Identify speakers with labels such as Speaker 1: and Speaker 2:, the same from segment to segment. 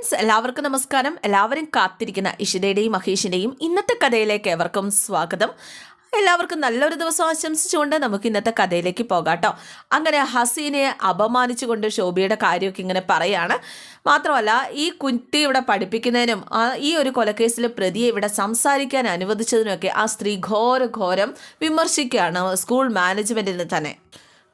Speaker 1: Friends എല്ലാവർക്കും നമസ്കാരം. എല്ലാവരും കാത്തിരിക്കുന്ന ഇഷിതയുടെയും മഹേഷിന്റെയും ഇന്നത്തെ കഥയിലേക്ക് എവർക്കും സ്വാഗതം. എല്ലാവർക്കും നല്ലൊരു ദിവസം ആശംസിച്ചുകൊണ്ട് നമുക്ക് ഇന്നത്തെ കഥയിലേക്ക് പോകാട്ടോ. അങ്ങനെ ഹസീനയെ അപമാനിച്ചുകൊണ്ട് ശോഭയുടെ കാര്യമൊക്കെ ഇങ്ങനെ പറയാണ്. മാത്രമല്ല ഈ കുട്ടി ഇവിടെ പഠിപ്പിക്കുന്നതിനും ഈ ഒരു കൊലക്കേസിൽ പ്രതിയെ ഇവിടെ സംസാരിക്കാൻ അനുവദിച്ചതിനുമൊക്കെ ആ സ്ത്രീ ഘോര ഘോരം വിമർശിക്കുകയാണ് സ്കൂൾ മാനേജ്മെന്റിന് തന്നെ.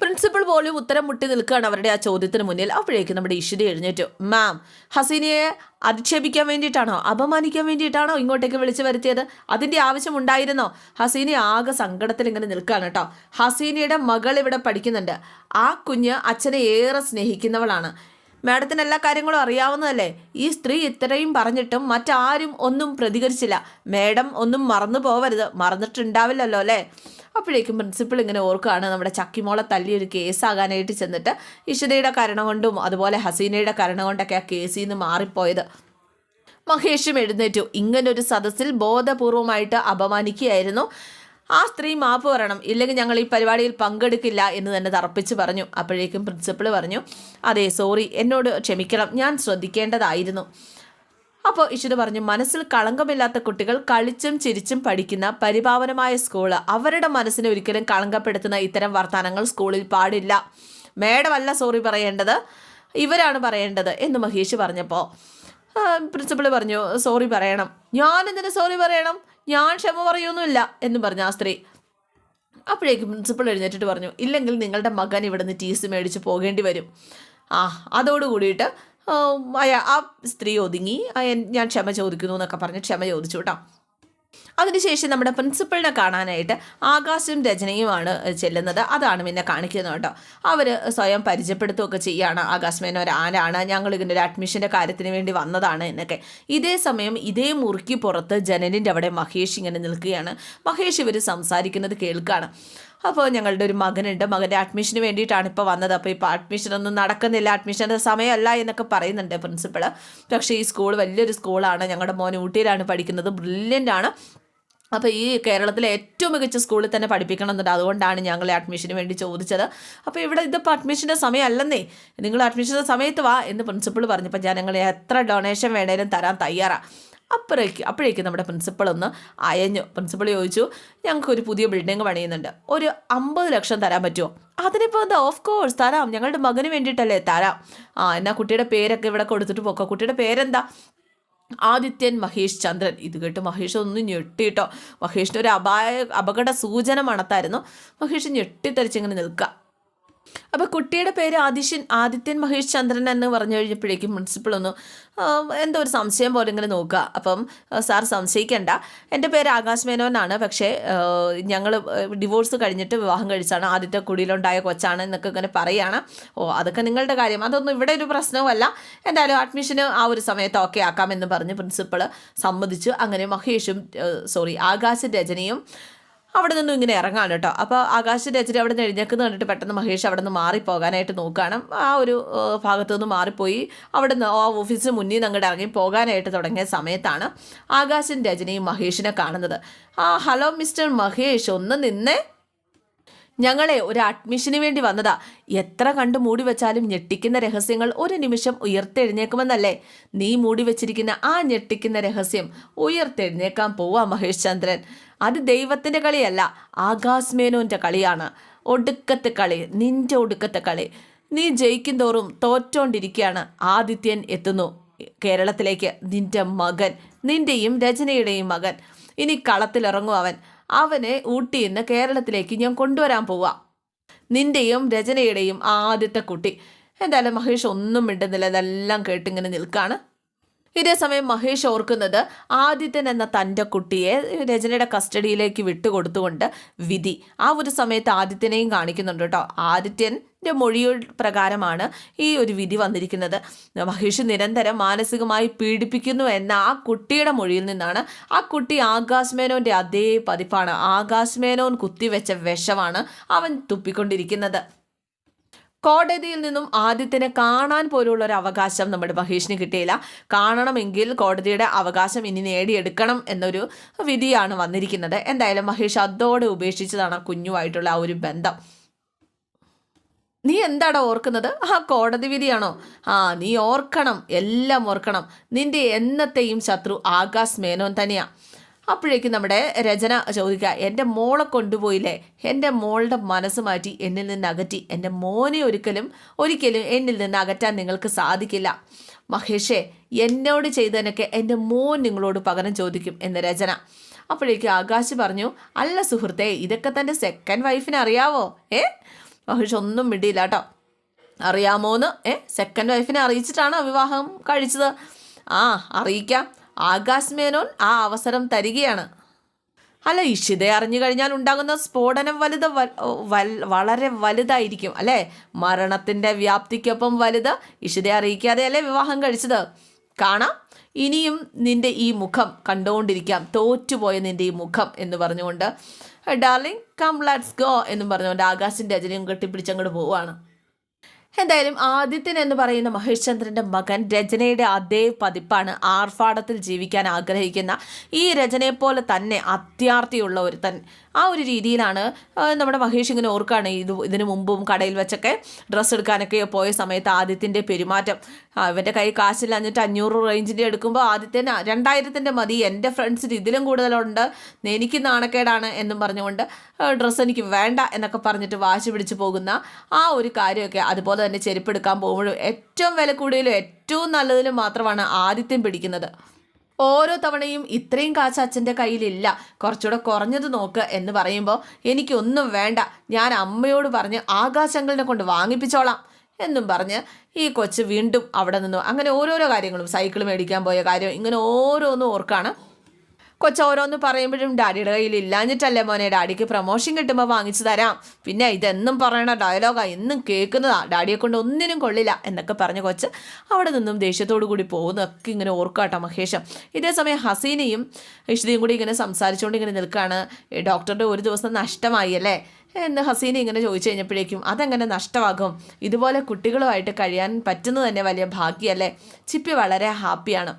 Speaker 1: പ്രിൻസിപ്പൾ പോലും ഉത്തരം മുട്ടി നിൽക്കുകയാണ് അവരുടെ ആ ചോദ്യത്തിന് മുന്നിൽ. അപ്പോഴേക്ക് നമ്മുടെ ഇഷിത എഴുന്നേറ്റു. മാം ഹസീനയെ അധിക്ഷേപിക്കാൻ വേണ്ടിയിട്ടാണോ? അപമാനിക്കാൻ വേണ്ടിയിട്ടാണോ ഇങ്ങോട്ടേക്ക് വിളിച്ചു വരുത്തിയത്? അതിന്റെ ആവശ്യമുണ്ടായിരുന്നോ ഹസീന ആകെ സങ്കടത്തിൽ ഇങ്ങനെ നിൽക്കുകയാണ് കേട്ടോ. ഹസീനയുടെ മകൾ ഇവിടെ പഠിക്കുന്നുണ്ട്. ആ കുഞ്ഞ് അച്ഛനെ ഏറെ സ്നേഹിക്കുന്നവളാണ്. മാഡത്തിന് എല്ലാ കാര്യങ്ങളും അറിയാവുന്നതല്ലേ? ഈ സ്ത്രീ ഇത്രയും പറഞ്ഞിട്ടും മറ്റാരും ഒന്നും പ്രതികരിച്ചില്ല. മാഡം ഒന്നും മറന്നു പോവരുത് മറന്നിട്ടുണ്ടാവില്ലല്ലോ അല്ലേ? അപ്പോഴേക്കും പ്രിൻസിപ്പൾ ഇങ്ങനെ ഓർക്കുകയാണ് നമ്മുടെ ചക്കിമോളെ തല്ലി ഒരു കേസാകാനായിട്ട് ചെന്നിട്ട് ഇഷിതയുടെ കരണം കൊണ്ടും അതുപോലെ ഹസീനയുടെ കരണം കൊണ്ടൊക്കെ ആ കേസിൽ നിന്ന് മാറിപ്പോയത്. മഹേഷും എഴുന്നേറ്റു. ഇങ്ങനൊരു സദസ്സിൽ ബോധപൂർവമായിട്ട് അപമാനിക്കുകയായിരുന്നു. ആ സ്ത്രീ മാപ്പ് പറയണം ഇല്ലെങ്കിൽ ഞങ്ങൾ ഈ പരിപാടിയിൽ പങ്കെടുക്കില്ല എന്ന് തന്നെ തറപ്പിച്ച് പറഞ്ഞു. അപ്പോഴേക്കും പ്രിൻസിപ്പൾ പറഞ്ഞു അതെ സോറി എന്നോട് ക്ഷമിക്കണം ഞാൻ ശ്രദ്ധിക്കേണ്ടതായിരുന്നു. അപ്പോൾ ഇഷിത പറഞ്ഞു മനസ്സിൽ കളങ്കമില്ലാത്ത കുട്ടികൾ കളിച്ചും ചിരിച്ചും പഠിക്കുന്ന പരിപാവനമായ സ്കൂൾ അവരുടെ മനസ്സിനെ ഒരിക്കലും കളങ്കപ്പെടുത്തുന്ന ഇത്തരം വർത്തമാനങ്ങൾ സ്കൂളിൽ പാടില്ല. മേഡമല്ല സോറി പറയേണ്ടത്. ഇവരാണ് പറയേണ്ടത് എന്ന് മഹേഷ് പറഞ്ഞപ്പോൾ പ്രിൻസിപ്പൾ പറഞ്ഞു സോറി പറയണം. ഞാൻ എന്തിനു സോറി പറയണം? ഞാൻ ക്ഷമ പറയൊന്നുമില്ല എന്ന് പറഞ്ഞു ആ സ്ത്രീ. അപ്പോഴേക്കും പ്രിൻസിപ്പൾ എഴുന്നേറ്റിട്ട് പറഞ്ഞു ഇല്ലെങ്കിൽ നിങ്ങളുടെ മകൻ ഇവിടുന്ന് ടീസ് മേടിച്ച് പോകേണ്ടി വരും. ആ അതോടുകൂടിയിട്ട് അയാ ആ സ്ത്രീ ഒതുങ്ങി. ഞാൻ ക്ഷമ ചോദിക്കുന്നു എന്നൊക്കെ പറഞ്ഞ് ക്ഷമ ചോദിച്ചു കേട്ടോ. അതിനുശേഷം നമ്മുടെ പ്രിൻസിപ്പളിനെ കാണാനായിട്ട് ആകാശും രചനയുമാണ് ചെല്ലുന്നത്. അതാണ് പിന്നെ കാണിക്കുന്നത് കേട്ടോ. അവർ സ്വയം പരിചയപ്പെടുത്തുകയൊക്കെ ചെയ്യുകയാണ് ആകാശ് മേനോർ ഒരാനാണ് ഞങ്ങൾ ഇതിന്റെ ഒരു അഡ്മിഷന്റെ കാര്യത്തിന് വേണ്ടി വന്നതാണ് എന്നൊക്കെ. ഇതേ സമയം ഇതേ മുറുക്കി പുറത്ത് ജനലിന്റെ അവിടെ മഹേഷ് ഇങ്ങനെ നിൽക്കുകയാണ്. മഹേഷ് ഇവർ സംസാരിക്കുന്നത് കേൾക്കുകയാണ്. അപ്പോൾ ഞങ്ങളുടെ ഒരു മകനുണ്ട്. മകന്റെ അഡ്മിഷന് വേണ്ടിയിട്ടാണ് ഇപ്പോൾ വന്നത്. അപ്പോൾ ഇപ്പോൾ അഡ്മിഷനൊന്നും നടക്കുന്നില്ല. അഡ്മിഷന്റെ സമയമല്ല എന്നൊക്കെ പറയുന്നുണ്ട് പ്രിൻസിപ്പൾ പക്ഷേ ഈ സ്കൂൾ വലിയൊരു സ്കൂളാണ് ഞങ്ങളുടെ മോൻ ഊട്ടിയിലാണ് പഠിക്കുന്നത്. ബ്രില്യന്റ് ആണ്. അപ്പോൾ ഈ കേരളത്തിലെ ഏറ്റവും മികച്ച സ്കൂളിൽ തന്നെ പഠിപ്പിക്കണം എന്നുണ്ട് അതുകൊണ്ടാണ് ഞങ്ങളെ അഡ്മിഷന് വേണ്ടി ചോദിച്ചത്. അപ്പോൾ ഇവിടെ ഇതിപ്പോൾ അഡ്മിഷന്റെ സമയമല്ലെന്നേ. നിങ്ങൾ അഡ്മിഷന്റെ സമയത്ത് വാ എന്ന് പ്രിൻസിപ്പൾ പറഞ്ഞപ്പോൾ ജനങ്ങളെ എത്ര ഡൊണേഷൻ വേണേലും തരാൻ തയ്യാറാണ് അപ്പോഴേക്ക് അപ്പോഴേക്ക് നമ്മുടെ പ്രിൻസിപ്പൾ ഒന്ന് അയഞ്ഞു. പ്രിൻസിപ്പൾ ചോദിച്ചു ഞങ്ങൾക്ക് ഒരു പുതിയ ബിൽഡിംഗ് പണിയുന്നുണ്ട്. ഒരു അമ്പത് ലക്ഷം തരാൻ പറ്റുമോ? അതിനിപ്പോൾ എന്താ? ഓഫ് കോഴ്സ് തരാം. ഞങ്ങളുടെ മകന് വേണ്ടിയിട്ടല്ലേ തരാം. ആ എന്നാൽ കുട്ടിയുടെ പേരൊക്കെ ഇവിടെ കൊടുത്തിട്ട് പോക്കോ. കുട്ടിയുടെ പേരെന്താ? ആദിത്യൻ മഹേഷ് ചന്ദ്രൻ. ഇത് കേട്ട് മഹേഷ് ഒന്ന് ഞെട്ടിട്ടോ. മഹേഷിന്റെ ഒരു അപായ അപകട സൂചന മണത്തായിരുന്നു. മഹേഷ് ഞെട്ടിത്തെറിച്ചിങ്ങനെ നിൽക്കുക. അപ്പോൾ കുട്ടിയുടെ പേര് ആദിഷ്യൻ ആദിത്യൻ മഹേഷ് ചന്ദ്രൻ എന്ന് പറഞ്ഞു കഴിഞ്ഞപ്പോഴേക്കും പ്രിൻസിപ്പൾ ഒന്ന് എന്തോ ഒരു സംശയം പോലെ ഇങ്ങനെ നോക്കുക. അപ്പം സാർ സംശയിക്കേണ്ട. എന്റെ പേര് ആകാശ് മേനോനാണ് പക്ഷേ ഞങ്ങൾ ഡിവോഴ്സ് കഴിഞ്ഞിട്ട് വിവാഹം കഴിച്ചാണ്. ആദ്യത്തെ കുടിയിലുണ്ടായ കൊച്ചാണ് എന്നൊക്കെ ഇങ്ങനെ പറയുകയാണ് ഓ അതൊക്കെ നിങ്ങളുടെ കാര്യം. അതൊന്നും ഇവിടെ ഒരു പ്രശ്നവുമല്ല. എന്തായാലും അഡ്മിഷന് ആ ഒരു സമയത്ത് ഓക്കെ ആക്കാമെന്ന് പറഞ്ഞ് പ്രിൻസിപ്പൾ സമ്മതിച്ചു. അങ്ങനെ മഹേഷും സോറി ആകാശ് രജനിയും അവിടെ നിന്നും ഇങ്ങനെ ഇറങ്ങാണ് കേട്ടോ. അപ്പോൾ ആകാശ് രചന അവിടെ നിന്ന് എഴുന്നേക്കുന്ന കണ്ടിട്ട് പെട്ടെന്ന് മഹേഷ് അവിടെ നിന്ന് മാറിപ്പോകാനായിട്ട് നോക്കുകയാണ്. ആ ഒരു ഭാഗത്തു നിന്ന് മാറിപ്പോയി. അവിടെ നിന്ന് ആ ഓഫീസിന് മുന്നിൽ നിന്ന് അങ്ങോട്ട് ഇറങ്ങി പോകാനായിട്ട് തുടങ്ങിയ സമയത്താണ് ആകാശൻ രചനയും മഹേഷിനെ കാണുന്നത്. ആ ഹലോ മിസ്റ്റർ മഹേഷ് ഒന്ന് നിന്നേ. ഞങ്ങളെ ഒരു അഡ്മിഷന് വേണ്ടി വന്നതാ. എത്ര കണ്ടു മൂടി വെച്ചാലും ഞെട്ടിക്കുന്ന രഹസ്യങ്ങൾ ഒരു നിമിഷം ഉയർത്തെഴുന്നേക്കുമെന്നല്ലേ? നീ മൂടി വെച്ചിരിക്കുന്ന ആ ഞെട്ടിക്കുന്ന രഹസ്യം ഉയർത്തെഴുന്നേക്കാൻ പോവാ മഹേഷ് ചന്ദ്രൻ. അത് ദൈവത്തിന്റെ കളിയല്ല ആകാശ് മേനോന്റെ കളിയാണ്. ഒടുക്കത്തെ കളി നിന്റെ ഒടുക്കത്തെ കളി. നീ ജയിക്കും തോറും തോറ്റോണ്ടിരിക്കുകയാണ് ആദിത്യൻ എത്തുന്നു കേരളത്തിലേക്ക്. നിന്റെ മകൻ നിന്റെയും രചനയുടെയും മകൻ. ഇനി കളത്തിലിറങ്ങും അവൻ. അവനെ ഊട്ടിയിൽ നിന്ന് കേരളത്തിലേക്ക് ഞാൻ കൊണ്ടുവരാൻ പോവാം. നിന്റെയും രചനയുടെയും ആദ്യത്തെ കുട്ടി. എന്തായാലും മഹേഷ് ഒന്നും മിണ്ടുന്നില്ല. ഇതെല്ലാം കേട്ടിങ്ങനെ നിൽക്കുകയാണ് ഇതേസമയം മഹേഷ് ഓർക്കുന്നത് ആദിത്യൻ എന്ന തന്റെ കുട്ടിയെ രചനയുടെ കസ്റ്റഡിയിലേക്ക് വിട്ടുകൊടുത്തുകൊണ്ട് വിധി. ആ ഒരു സമയത്ത് ആദിത്യനെയും കാണിക്കുന്നുണ്ട് കേട്ടോ. ആദിത്യന്റെ മൊഴി പ്രകാരമാണ് ഈ ഒരു വിധി വന്നിരിക്കുന്നത്. മഹേഷ് നിരന്തരം മാനസികമായി പീഡിപ്പിക്കുന്നു എന്ന ആ കുട്ടിയുടെ മൊഴിയിൽ നിന്നാണ് ആ കുട്ടി ആകാശ് മേനോന്റെ അതേ പതിപ്പാണ്. ആകാശ് മേനോൻ കുത്തിവെച്ച വിഷമാണ് അവൻ തുപ്പിക്കൊണ്ടിരിക്കുന്നത്. കോടതിയിൽ നിന്നും ആദ്യത്തിനെ കാണാൻ പോലുള്ള ഒരു അവകാശം നമ്മുടെ മഹേഷിന് കിട്ടിയില്ല. കാണണമെങ്കിൽ കോടതിയുടെ അവകാശം ഇനി നേടിയെടുക്കണം എന്നൊരു വിധിയാണ് വന്നിരിക്കുന്നത്. എന്തായാലും മഹേഷ് അതോടെ ഉപേക്ഷിച്ചതാണ് കുഞ്ഞുമായിട്ടുള്ള ആ ഒരു ബന്ധം. നീ എന്താടാ ഓർക്കുന്നത്? ആ കോടതി വിധിയാണോ? ആ നീ ഓർക്കണം. എല്ലാം ഓർക്കണം. നിന്റെ എന്നത്തെയും ശത്രു ആകാശ് മേനോൻ തന്നെയാ. അപ്പോഴേക്കും നമ്മുടെ രചന ചോദിക്കുക എന്റെ മോളെ കൊണ്ടുപോയില്ലേ? എന്റെ മോളുടെ മനസ്സ് മാറ്റി എന്നിൽ നിന്ന് അകറ്റി. എന്റെ മോനെ ഒരിക്കലും ഒരിക്കലും എന്നിൽ നിന്ന് അകറ്റാൻ നിങ്ങൾക്ക് സാധിക്കില്ല. മഹേഷേ എന്നോട് ചെയ്തതിനൊക്കെ എന്റെ മോൻ നിങ്ങളോട് പകരം ചോദിക്കും എന്ന് രചന. അപ്പോഴേക്കും ആകാശ് പറഞ്ഞു അല്ല സുഹൃത്തെ ഇതൊക്കെ തന്റെ സെക്കൻഡ് വൈഫിന് അറിയാവോ? ഏ? മഹേഷ് ഒന്നും വിടിയില്ല കേട്ടോ. അറിയാമോന്ന്? ഏ? സെക്കൻഡ് വൈഫിനെ അറിയിച്ചിട്ടാണോ വിവാഹം കഴിച്ചത്? ആ അറിയിക്കാം. ആകാശ് മേനോൻ ആ അവസരം തരികയാണ്. അല്ല ഇഷിതയെ അറിഞ്ഞു കഴിഞ്ഞാൽ ഉണ്ടാകുന്ന സ്ഫോടനം വലുത് വളരെ വലുതായിരിക്കും അല്ലേ? മരണത്തിന്റെ വ്യാപ്തിക്കൊപ്പം വലുത് ഇഷിതയെ അറിയിക്കാതെ അല്ലേ വിവാഹം കഴിച്ചത്? കാണാം. ഇനിയും നിന്റെ ഈ മുഖം കണ്ടുകൊണ്ടിരിക്കാം. തോറ്റുപോയ നിന്റെ ഈ മുഖം എന്ന് പറഞ്ഞുകൊണ്ട് ഡാർലിംഗ് കം ലെറ്റ്സ് ഗോ എന്നും പറഞ്ഞുകൊണ്ട് ആകാശിന്റെ അജനയും കെട്ടിപ്പിടിച്ചങ്ങോട്ട് പോവുകയാണ്. എന്തായാലും ആദിത്യൻ എന്ന് പറയുന്ന മഹേഷ് മകൻ രചനയുടെ അതേ പതിപ്പാണ് ആർഭാടത്തിൽ ജീവിക്കാൻ ആഗ്രഹിക്കുന്ന ഈ രചനയെപ്പോലെ തന്നെ അത്യാർത്ഥിയുള്ള ഒരു തൻ ആ ഒരു രീതിയിലാണ് നമ്മുടെ മഹേഷ് ഇങ്ങനെ ഓർക്കുകയാണ് ഇത് ഇതിനു മുമ്പും കടയിൽ വെച്ചൊക്കെ ഡ്രസ്സ് എടുക്കാനൊക്കെ പോയ സമയത്ത് ആദിത്യന്റെ പെരുമാറ്റം. അവന്റെ കൈ കാശില്ലാഞ്ഞിട്ട് അഞ്ഞൂറ് റേഞ്ചിന്റെ എടുക്കുമ്പോൾ ആദിത്യന് രണ്ടായിരത്തിന്റെ മതി എന്റെ ഫ്രണ്ട്സിന് ഇതിലും കൂടുതലുണ്ട് എനിക്ക് നാണക്കേടാണ് എന്നും പറഞ്ഞുകൊണ്ട് ഡ്രസ്സ് എനിക്ക് വേണ്ട എന്നൊക്കെ പറഞ്ഞിട്ട് വാശി പിടിച്ച് പോകുന്ന ആ ഒരു കാര്യമൊക്കെ അതുപോലെ തന്നെ ചെരുപ്പെടുക്കാൻ പോകുമ്പോഴും ഏറ്റവും വില കൂടിയതിലും ഏറ്റവും നല്ലതിലും മാത്രമാണ് ആദിത്യം പിടിക്കുന്നത്. ഓരോ തവണയും ഇത്രയും കാശ് അച്ഛന്റെ കയ്യിലില്ല. കുറച്ചുകൂടെ കുറഞ്ഞത് നോക്ക് എന്ന് പറയുമ്പോൾ എനിക്കൊന്നും വേണ്ട. ഞാൻ അമ്മയോട് പറഞ്ഞ് ആകാശങ്ങളിനെ കൊണ്ട് വാങ്ങിപ്പിച്ചോളാം എന്നും പറഞ്ഞ് ഈ കൊച്ച് വീണ്ടും അവിടെ നിന്നു. അങ്ങനെ ഓരോരോ കാര്യങ്ങളും സൈക്കിൾ മേടിക്കാൻ പോയ കാര്യം ഇങ്ങനെ ഓരോന്നും ഓർക്കാണ് കൊച്ച ഓരോന്ന് പറയുമ്പോഴും ഡാഡിയുടെ കയ്യിൽ ഇല്ലാഞ്ഞിട്ടല്ലേ മോനെ? ഡാഡിക്ക് പ്രൊമോഷൻ കിട്ടുമ്പോൾ വാങ്ങിച്ചു തരാം. പിന്നെ ഇതെന്നും പറയണ ഡയലോഗാ എന്നും കേൾക്കുന്നതാ. ഡാഡിയെ കൊണ്ട് ഒന്നിനും കൊള്ളില്ല എന്നൊക്കെ പറഞ്ഞ കൊച്ച് അവിടെ നിന്നും ദേഷ്യത്തോടു കൂടി പോകുന്നതൊക്കെ ഇങ്ങനെ ഓർക്കാട്ടോ മഹേഷം. ഇതേസമയം ഹസീനയും ഇഷ്ടയും കൂടി ഇങ്ങനെ സംസാരിച്ചുകൊണ്ട് ഇങ്ങനെ നിൽക്കുകയാണ് ഡോക്ടറുടെ ഒരു ദിവസം നഷ്ടമായി അല്ലേ? എന്ന് ഹസീന ഇങ്ങനെ ചോദിച്ചു കഴിഞ്ഞപ്പോഴേക്കും അതെങ്ങനെ നഷ്ടമാകും? ഇതുപോലെ കുട്ടികളുമായിട്ട് കഴിയാൻ പറ്റുന്നത് തന്നെ വലിയ ഭാഗ്യമല്ലേ ചിപ്പി വളരെ ഹാപ്പിയാണ്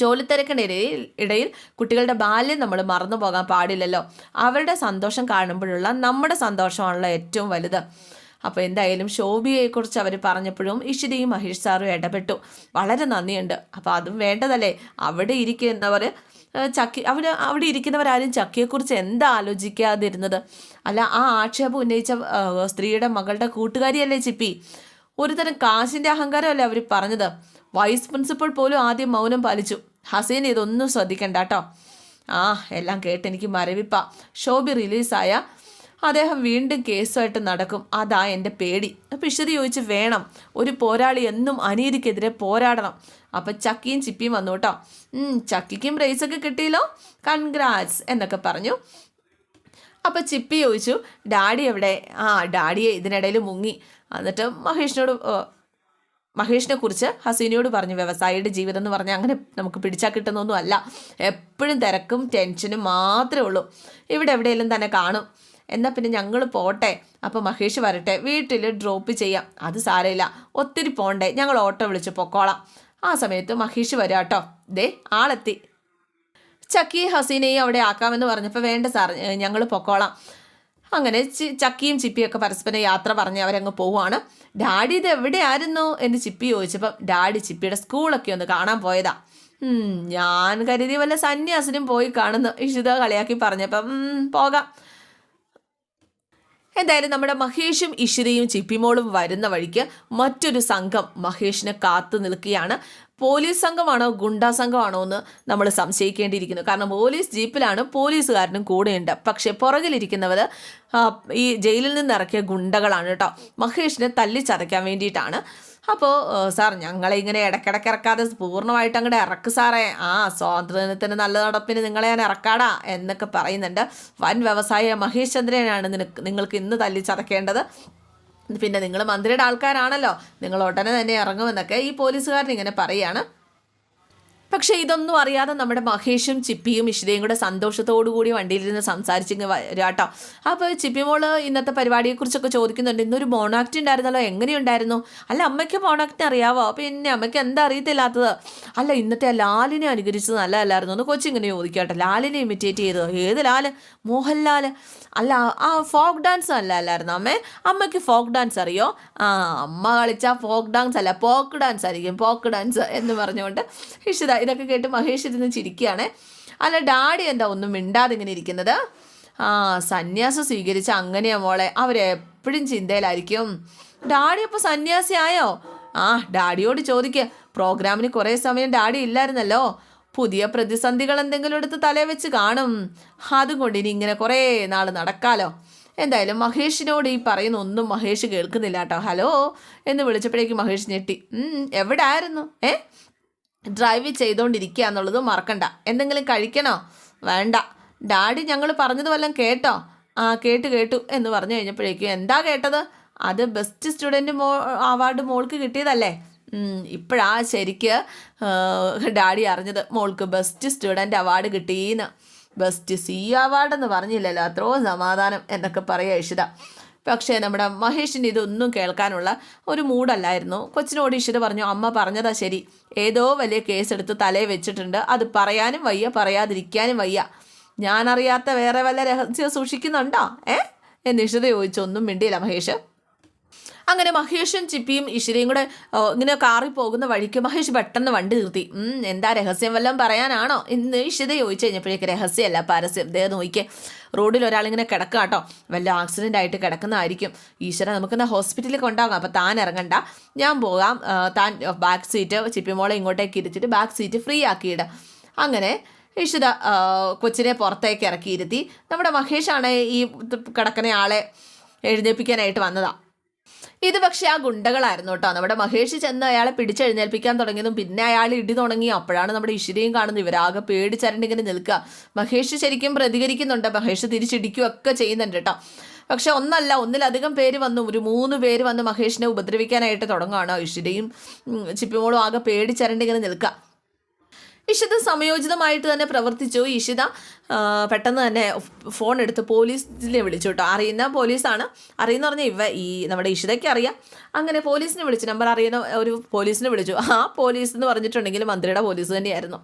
Speaker 1: ജോലി തിരക്കിനിടയിൽ ഇടയിൽ കുട്ടികളുടെ ബാല്യം നമ്മൾ മറന്നു പോകാൻ പാടില്ലല്ലോ. അവരുടെ സന്തോഷം കാണുമ്പോഴുള്ള നമ്മുടെ സന്തോഷമാണല്ലോ ഏറ്റവും വലുത്. അപ്പോൾ എന്തായാലും ശോഭിയെക്കുറിച്ച് അവർ പറഞ്ഞപ്പോഴും ഇഷിതയും മഹേഷ് സാറും ഇടപെട്ടു. വളരെ നന്ദിയുണ്ട്. അപ്പോൾ അതും വേണ്ടതല്ലേ? അവിടെ ഇരിക്കുന്നവർ ചക്കി അവർ അവിടെ ഇരിക്കുന്നവരാരും ചക്കിയെക്കുറിച്ച് എന്താ ആലോചിക്കാതിരുന്നത്? അല്ല ആ ആക്ഷേപം ഉന്നയിച്ച സ്ത്രീയുടെ മകളുടെ കൂട്ടുകാരിയല്ലേ ചിപ്പി? ഒരുതരം കാശിന്റെ അഹങ്കാരമല്ലേ അവർ പറഞ്ഞത്? വൈസ് പ്രിൻസിപ്പൾ പോലും ആദ്യം മൗനം പാലിച്ചു. ഹസീൻ ഇതൊന്നും ശ്രദ്ധിക്കണ്ട കേട്ടോ ആ എല്ലാം കേട്ട് എനിക്ക് മരവിപ്പ. ഷോബി റിലീസായ അദ്ദേഹം വീണ്ടും കേസുമായിട്ട് നടക്കും. അതാ എന്റെ പേടി. അപ്പം ഇഷതി ചോദിച്ച് വേണം. ഒരു പോരാളി എന്നും അനീതിക്കെതിരെ പോരാടണം. അപ്പം ചക്കിയും ചിപ്പിയും വന്നു കേട്ടോ ചക്കിക്കും പ്രൈസൊക്കെ കിട്ടിയല്ലോ. കൺഗ്രാറ്റ്സ് എന്നൊക്കെ പറഞ്ഞു. അപ്പം ചിപ്പി ചോദിച്ചു ഡാഡി എവിടെ? ആ ഡാഡിയെ ഇതിനിടയിൽ മുങ്ങി. എന്നിട്ട് മഹേഷിനോട് മഹേഷിനെ കുറിച്ച് ഹസീനയോട് പറഞ്ഞു വ്യവസായിയുടെ ജീവിതം എന്ന് പറഞ്ഞാൽ അങ്ങനെ നമുക്ക് പിടിച്ചാൽ കിട്ടുന്നൊന്നും അല്ല. എപ്പോഴും തിരക്കും ടെൻഷനും മാത്രമേ ഉള്ളൂ. ഇവിടെ എവിടെയെങ്കിലും തന്നെ കാണും. എന്നാൽ പിന്നെ ഞങ്ങൾ പോട്ടെ. അപ്പോൾ മഹേഷ് വരട്ടെ. വീട്ടിൽ ഡ്രോപ്പ് ചെയ്യാം. അത് സാരമില്ല. ഒത്തിരി പോണ്ടേ. ഞങ്ങൾ ഓട്ടോ വിളിച്ച് പൊക്കോളാം. ആ സമയത്ത് മഹേഷ് വരാം കേട്ടോ ദേ ആളെത്തി. ചക്കി ഹസീനയും അവിടെ ആക്കാമെന്ന് പറഞ്ഞപ്പോൾ വേണ്ട സാർ ഞങ്ങൾ പൊക്കോളാം. അങ്ങനെ ചക്കിയും ചിപ്പിയൊക്കെ പരസ്പരം യാത്ര പറഞ്ഞ് അവരങ്ങ് പോവുകയാണ്. ഡാഡി ഇത് എവിടെയായിരുന്നു എന്ന് ചിപ്പി ചോദിച്ചപ്പം ഡാഡി ചിപ്പിയുടെ സ്കൂളൊക്കെ ഒന്ന് കാണാൻ പോയതാ. ഞാൻ കരുതി വല്ല സന്യാസിനും പോയി കാണുന്നു ഇഷിത കളിയാക്കി പറഞ്ഞപ്പം പോകാം. എന്തായാലും നമ്മുടെ മഹേഷും ഇഷിതയും ചിപ്പിമോളും വരുന്ന വഴിക്ക് മറ്റൊരു സംഘം മഹേഷിനെ കാത്തു നിൽക്കുകയാണ്. പോലീസ് സംഘമാണോ ഗുണ്ടാ സംഘമാണോ എന്ന് നമ്മൾ സംശയിക്കേണ്ടിയിരിക്കുന്നു. കാരണം പോലീസ് ജീപ്പിലാണ് പോലീസുകാരനും കൂടെയുണ്ട്. പക്ഷേ പുറകിലിരിക്കുന്നവർ ഈ ജയിലിൽ നിന്ന് ഇറക്കിയ ഗുണ്ടകളാണ് കേട്ടോ. മഹേഷിനെ തല്ലിച്ചതയ്ക്കാൻ വേണ്ടിയിട്ടാണ്. അപ്പോൾ സാർ ഞങ്ങളെ ഇങ്ങനെ ഇടയ്ക്കിടയ്ക്ക് ഇറക്കാതെ പൂർണമായിട്ട് അങ്ങോട്ട് ഇറക്ക് സാറേ. ആ സ്വാതന്ത്ര്യദിനത്തിന് നല്ല നടപ്പിന് നിങ്ങളെ ഞാൻ ഇറക്കാടാ എന്നൊക്കെ പറയുന്നുണ്ട്. വൻ വ്യവസായ മഹേഷ് ചന്ദ്രനാണ് നിനക്ക് നിങ്ങൾക്ക് ഇന്ന് തല്ലിച്ചതക്കേണ്ടത് പിന്നെ നിങ്ങൾ മന്ത്രിയുടെ ആൾക്കാരാണല്ലോ. നിങ്ങൾ ഉടനെ തന്നെ ഇറങ്ങുമെന്നൊക്കെ ഈ പോലീസുകാരൻ ഇങ്ങനെ പറയാണ്. പക്ഷേ ഇതൊന്നും അറിയാതെ നമ്മുടെ മഹേഷും ചിപ്പിയും ഇഷിതയും കൂടെ സന്തോഷത്തോടു കൂടി വണ്ടിയിലിരുന്ന് സംസാരിച്ചിങ്ങ് വരാട്ടോ അപ്പോൾ ചിപ്പിമോൾ ഇന്നത്തെ പരിപാടിയെക്കുറിച്ചൊക്കെ ചോദിക്കുന്നുണ്ട്. ഇന്നൊരു മോണാക്ട് ഉണ്ടായിരുന്നല്ലോ. എങ്ങനെയുണ്ടായിരുന്നു? അല്ല അമ്മയ്ക്ക് മോണാക്ട് അറിയാവോ? പിന്നെ അമ്മയ്ക്ക് എന്താ അറിയത്തില്ലാത്തത്? അല്ല ഇന്നത്തെ ലാലിനെ അനുകരിച്ചത് നല്ലതല്ലായിരുന്നു? എന്ന് കൊച്ചിങ്ങനെ ചോദിക്കട്ടെ. ലാലിനെ ഇമിറ്റേറ്റ് ചെയ്തത് ഏത് ലാൽ? മോഹൻലാൽ അല്ല ആ ഫോക്ക് ഡാൻസ് അല്ല അല്ലായിരുന്നു അമ്മേ? അമ്മയ്ക്ക് ഫോക്ക് ഡാൻസ് അറിയോ? ആ അമ്മ കളിച്ച ഫോക്ക് ഡാൻസ് അല്ല പോക്ക് ഡാൻസ് ആയിരിക്കും. പോക്ക് ഡാൻസ് എന്ന് പറഞ്ഞുകൊണ്ട് ഇഷിത ഇതൊക്കെ കേട്ട് മഹേഷ് ഇരുന്ന് ചിരിക്കുകയാണ്. അല്ല ഡാഡി എന്താ ഒന്നും മിണ്ടാതെ ഇങ്ങനെ ഇരിക്കുന്നത്? ആ സന്യാസം സ്വീകരിച്ച അങ്ങനെയാ മോളെ. അവരെപ്പോഴും ചിന്തയിലായിരിക്കും. ഡാഡി അപ്പോൾ സന്യാസിയായോ ആ ഡാഡിയോട് ചോദിക്കുക പ്രോഗ്രാമിന് കുറേ സമയം ഡാഡി ഇല്ലായിരുന്നല്ലോ. പുതിയ പ്രതിസന്ധികൾ എന്തെങ്കിലും എടുത്ത് തലേ വെച്ച് കാണും. അതും കൊണ്ട് ഇനി ഇങ്ങനെ കുറേ നാൾ നടക്കാലോ. എന്തായാലും മഹേഷിനോട് ഈ പറയുന്ന ഒന്നും മഹേഷ് കേൾക്കുന്നില്ല കേട്ടോ. ഹലോ എന്ന് വിളിച്ചപ്പോഴേക്കും മഹേഷ് ഞെട്ടി. "ഉം, എവിടെ ആയിരുന്നു ഏ? ഡ്രൈവ് ചെയ്തുകൊണ്ടിരിക്കുക എന്നുള്ളത് മറക്കണ്ട. എന്തെങ്കിലും കഴിക്കണോ? വേണ്ട. ഡാഡി ഞങ്ങൾ പറഞ്ഞത് വല്ലതും കേട്ടോ. ആ കേട്ട് കേട്ടു എന്ന് പറഞ്ഞു കഴിഞ്ഞപ്പോഴേക്കും എന്താ കേട്ടത്? അത് ബെസ്റ്റ് സ്റ്റുഡന്റ് മോ അവാർഡ് മോൾക്ക് കിട്ടിയതല്ലേ? ഇപ്പോഴാ ശരിക്ക് ഡാഡി അറിഞ്ഞത് മോൾക്ക് ബെസ്റ്റ് സ്റ്റുഡന്റ് അവാർഡ് കിട്ടിയെന്ന് ബെസ്റ്റ് സി അവാർഡ് എന്ന് പറഞ്ഞില്ലല്ലോ. അത്രയോ സമാധാനം എന്നൊക്കെ പറയുക ഇഷിത. പക്ഷേ നമ്മുടെ മഹേഷിന് ഇതൊന്നും കേൾക്കാനുള്ള ഒരു മൂഡല്ലായിരുന്നു. കൊച്ചിനോട് ഇഷിത പറഞ്ഞു അമ്മ പറഞ്ഞതാ ശരി. ഏതോ വലിയ കേസെടുത്ത് തലയെ വെച്ചിട്ടുണ്ട്. അത് പറയാനും വയ്യ പറയാതിരിക്കാനും വയ്യ. ഞാനറിയാത്ത വേറെ വല്ല രഹസ്യം സൂക്ഷിക്കുന്നുണ്ടോ? ഏ? എന്ന് ഇഷിത ചോദിച്ചൊന്നും മിണ്ടിയില്ല മഹേഷ്. അങ്ങനെ മഹേഷും ചിപ്പിയും ഇഷിരയും കൂടെ ഇങ്ങനെ കാറിൽ പോകുന്ന വഴിക്ക് മഹേഷ് പെട്ടെന്ന് വണ്ടി നിർത്തി. എന്താ രഹസ്യം വല്ലതും പറയാനാണോ? ഇന്ന് ഇഷിത ചോദിച്ചു കഴിഞ്ഞപ്പോഴേക്ക് രഹസ്യമല്ല പരസ്യം. ദേ നോക്കിയേ റോഡിൽ ഒരാളിങ്ങനെ കിടക്കുക കേട്ടോ വല്ല ആക്സിഡന്റ് ആയിട്ട് കിടക്കുന്നതായിരിക്കും. ഈശ്വര നമുക്കിന്ന് ഹോസ്പിറ്റലിൽ കൊണ്ടാകാം അപ്പോൾ താൻ ഇറങ്ങണ്ട. ഞാൻ പോകാം. താൻ ബാക്ക് സീറ്റ് ചിപ്പിമോളെ ഇങ്ങോട്ടേക്ക് ഇരുത്തിയിട്ട് ബാക്ക് സീറ്റ് ഫ്രീ ആക്കിയിടാം അങ്ങനെ ആ, കൊച്ചിനെ പുറത്തേക്ക് ഇറക്കിയിരുത്തി നമ്മുടെ മഹേഷാണ് ഈ കിടക്കുന്ന ആളെ എഴുന്നേൽപ്പിക്കാനായിട്ട് വന്നതാണ് ഇത് പക്ഷേ ആ ഗുണ്ടകളായിരുന്നു കേട്ടോ. നമ്മുടെ മഹേഷ് ചെന്ന് അയാളെ പിടിച്ചെഴുന്നേൽപ്പിക്കാൻ തുടങ്ങിയതും പിന്നെ അയാൾ ഇടി തുടങ്ങി. അപ്പോഴാണ് നമ്മുടെ ഇഷിരയും കാണുന്നത്. ഇവരാകെ പേടിച്ചരണ്ടിങ്ങനെ നിൽക്കുക. മഹേഷ് ശരിക്കും പ്രതികരിക്കുന്നുണ്ട്. മഹേഷ് തിരിച്ചിടിക്കുകയൊക്കെ ചെയ്യുന്നുണ്ട് കേട്ടോ. പക്ഷെ ഒന്നല്ല ഒന്നിലധികം പേര് വന്നു. ഒരു മൂന്ന് പേര് വന്ന് മഹേഷിനെ ഉപദ്രവിക്കാനായിട്ട് തുടങ്ങുകയാണ് ഇഷിരയും ചിപ്പിമോളും ആകെ പേടിച്ചരണ്ടിങ്ങനെ നിൽക്കുക. ഇഷിത സമയോചിതമായിട്ട് തന്നെ പ്രവർത്തിച്ചു. ഇഷിത പെട്ടെന്ന് തന്നെ ഫോൺ എടുത്ത് പോലീസിനെ വിളിച്ചു കേട്ടോ. അറിയുന്ന പോലീസാണ്. അറിയുന്ന പറഞ്ഞാൽ ഇവ ഈ നമ്മുടെ ഇഷിതയ്ക്ക് അറിയാം. അങ്ങനെ പോലീസിനെ വിളിച്ചു. നമ്പർ അറിയുന്ന ഒരു പോലീസിനെ വിളിച്ചു. ആ പോലീസ് എന്ന് പറഞ്ഞിട്ടുണ്ടെങ്കിൽ മന്ത്രിയുടെ പോലീസ് തന്നെയായിരുന്നു.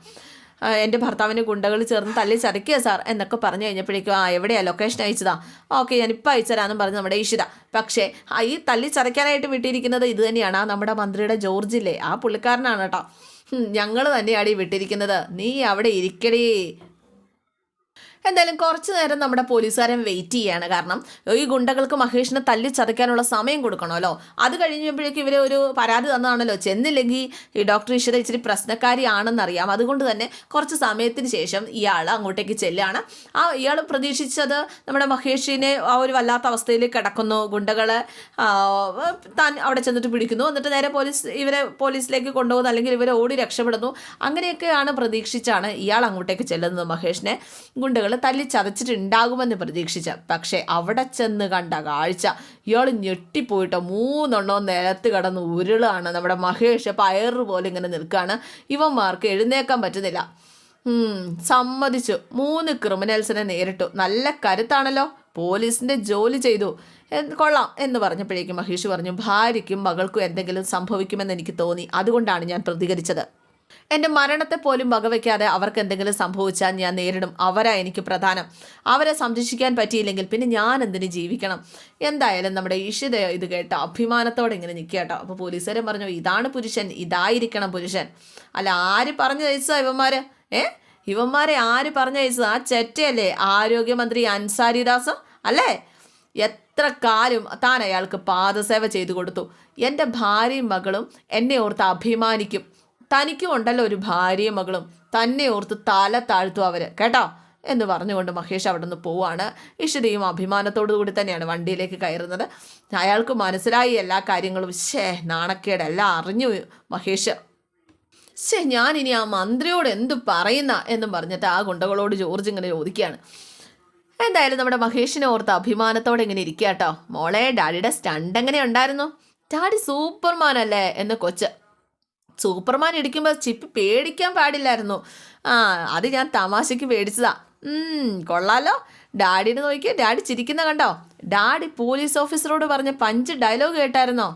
Speaker 1: എന്റെ ഭർത്താവിന് ഗുണ്ടകൾ ചേർന്ന് തല്ലി ചതക്കുക സാർ എന്നൊക്കെ പറഞ്ഞു കഴിഞ്ഞപ്പോഴേക്കും ആ എവിടെയാണ് ലൊക്കേഷൻ അയച്ചതാ. ഓക്കെ ഞാൻ ഇപ്പം അയച്ചുതരാമെന്നും പറഞ്ഞു നമ്മുടെ ഇഷിത. പക്ഷേ ഈ തല്ലി ചതയ്ക്കാനായിട്ട് വിട്ടിരിക്കുന്നത് ഇത് തന്നെയാണ്. നമ്മുടെ മന്ത്രിയുടെ ജോർജില്ലേ ആ പുള്ളിക്കാരനാണ് കേട്ടോ. ഞങ്ങൾ തന്നെയാണ് ഈ വിട്ടിരിക്കുന്നത്. നീ അവിടെ ഇരിക്കടേ. എന്തായാലും കുറച്ച് നേരം നമ്മുടെ പോലീസുകാരൻ വെയിറ്റ് ചെയ്യാണ്. കാരണം ഈ ഗുണ്ടകൾക്ക് മഹേഷിനെ തല്ലി ചതയ്ക്കാനുള്ള സമയം കൊടുക്കണമല്ലോ. അത് കഴിഞ്ഞപ്പോഴേക്കും ഇവരെ ഒരു പരാതി തന്നതാണല്ലോ ചെന്നില്ലെങ്കിൽ ഈ ഡോക്ടർ ഈശ്വര ഇച്ചിരി പ്രശ്നക്കാരിയാണെന്നറിയാം. അതുകൊണ്ട് തന്നെ കുറച്ച് സമയത്തിന് ശേഷം ഇയാൾ അങ്ങോട്ടേക്ക് ചെല്ലുകയാണ് ആ ഇയാൾ പ്രതീക്ഷിച്ചത് നമ്മുടെ മഹേഷിനെ ആ ഒരു വല്ലാത്ത അവസ്ഥയിൽ കിടക്കുന്നു. ഗുണ്ടകളെ താൻ അവിടെ ചെന്നിട്ട് പിടിക്കുന്നു. എന്നിട്ട് നേരെ പോലീസ് ഇവരെ പോലീസിലേക്ക് കൊണ്ടുപോകുന്നു. അല്ലെങ്കിൽ ഇവരെ ഓടി രക്ഷപ്പെടുന്നു. അങ്ങനെയൊക്കെയാണ് പ്രതീക്ഷിച്ചാണ് ഇയാൾ അങ്ങോട്ടേക്ക് ചെല്ലുന്നത് മഹേഷിനെ. ഗുണ്ടകൾ തല്ലി ചതച്ചിട്ടുണ്ടാകുമെന്ന് പ്രതീക്ഷിച്ച. പക്ഷേ അവിടെ ചെന്ന് കണ്ട കാഴ്ച. ഇയാൾ ഞെട്ടിപ്പോയിട്ടോ മൂന്നെണ്ണോ നിലത്ത് കിടന്ന് ഉരുളാണ്. നമ്മുടെ മഹേഷ് പയറ് പോലെ ഇങ്ങനെ നിൽക്കുകയാണ് ഇവന്മാർക്ക് എഴുന്നേക്കാൻ പറ്റുന്നില്ല. സമ്മതിച്ചു. മൂന്ന് ക്രിമിനൽസിനെ നേരിട്ടു. നല്ല കരുത്താണല്ലോ. പോലീസിന്റെ ജോലി ചെയ്തു. കൊള്ളാം എന്ന് പറഞ്ഞപ്പോഴേക്കും മഹേഷ് പറഞ്ഞു ഭാര്യയ്ക്കും മകൾക്കും എന്തെങ്കിലും സംഭവിക്കുമെന്ന് എനിക്ക് തോന്നി. അതുകൊണ്ടാണ് ഞാൻ പ്രതികരിച്ചത്. എന്റെ മരണത്തെ പോലും വകവയ്ക്കാതെ അവർക്ക് എന്തെങ്കിലും സംഭവിച്ചാൽ ഞാൻ നേരിടും. അവരാ എനിക്ക് പ്രധാനം. അവരെ സംരക്ഷിക്കാൻ പറ്റിയില്ലെങ്കിൽ പിന്നെ ഞാൻ എന്തിനു ജീവിക്കണം? എന്തായാലും നമ്മുടെ ഈശ്വര ഇത് കേട്ട അഭിമാനത്തോടെ ഇങ്ങനെ നിൽക്കുക കേട്ടോ. അപ്പോൾ പോലീസുകാരൻ പറഞ്ഞു ഇതാണ് പുരുഷൻ ഇതായിരിക്കണം പുരുഷൻ. അല്ല ആര് പറഞ്ഞു തയ്ച്ചതാ ഇവന്മാര്? ഏ? ഇവന്മാരെ ആര് പറഞ്ഞു ചോദിച്ചത് ആ ചെറ്റയല്ലേ? ആരോഗ്യമന്ത്രി അൻസാരിദാസ് അല്ലേ? എത്ര കാലം താൻ അയാൾക്ക് പാദസേവ ചെയ്തു കൊടുത്തു. എന്റെ ഭാര്യയും മകളും എന്നെ ഓർത്ത് അഭിമാനിക്കും. തനിക്കും ഉണ്ടല്ലോ ഒരു ഭാര്യയും മകളും. തന്നെ ഓർത്ത് തല താഴ്ത്തും അവർ കേട്ടോ? എന്ന് പറഞ്ഞുകൊണ്ട് മഹേഷ് അവിടെ നിന്ന് പോവാണ്. ഇഷിതയും അഭിമാനത്തോടു കൂടി തന്നെയാണ് വണ്ടിയിലേക്ക് കയറുന്നത്. അയാൾക്ക് മനസ്സിലായി എല്ലാ കാര്യങ്ങളും. ശേ നാണക്കേട്. എല്ലാം അറിഞ്ഞു മഹേഷ്. ശേ ഇനി ആ മന്ത്രിയോട് എന്ത് പറയുന്ന എന്നും പറഞ്ഞിട്ട് ആ ഗുണ്ടകളോട് ജോർജ് ഇങ്ങനെ ചോദിക്കുകയാണ്. എന്തായാലും നമ്മുടെ മഹേഷിനെ ഓർത്ത് അഭിമാനത്തോടെ ഇങ്ങനെ ഇരിക്കുക കേട്ടോ. മോളെ ഡാഡിയുടെ സ്റ്റണ്ട് എങ്ങനെ ഉണ്ടായിരുന്നു? ഡാഡി സൂപ്പർമാൻ അല്ലേ എന്ന് കൊച്ച്. സൂപ്പർമാൻ ഇടിക്കുമ്പോൾ ചിപ്പ് പേടിക്കാൻ പാടില്ലായിരുന്നു. ആ അത് ഞാൻ തമാശയ്ക്ക് പേടിച്ചതാ. കൊള്ളാലോ. ഡാഡിനെ നോക്കി ഡാഡി ചിരിക്കുന്ന കണ്ടോ? ഡാഡി പോലീസ് ഓഫീസറോട് പറഞ്ഞ പഞ്ച് ഡയലോഗ് കേട്ടായിരുന്നോ?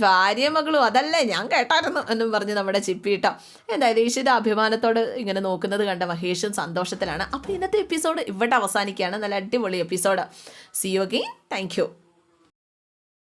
Speaker 1: ഭാര്യ മകളും അതല്ലേ ഞാൻ കേട്ടായിരുന്നു എന്നും പറഞ്ഞ് നമ്മുടെ ചിപ്പി കേട്ടോ. എന്തായാലും ഈശ്വര അഭിമാനത്തോട് ഇങ്ങനെ നോക്കുന്നത് കണ്ട മഹേഷും സന്തോഷത്തിലാണ്. അപ്പോൾ ഇന്നത്തെ എപ്പിസോഡ് ഇവിടെ അവസാനിക്കുകയാണ്. നല്ല അടിപൊളി episode see you again thank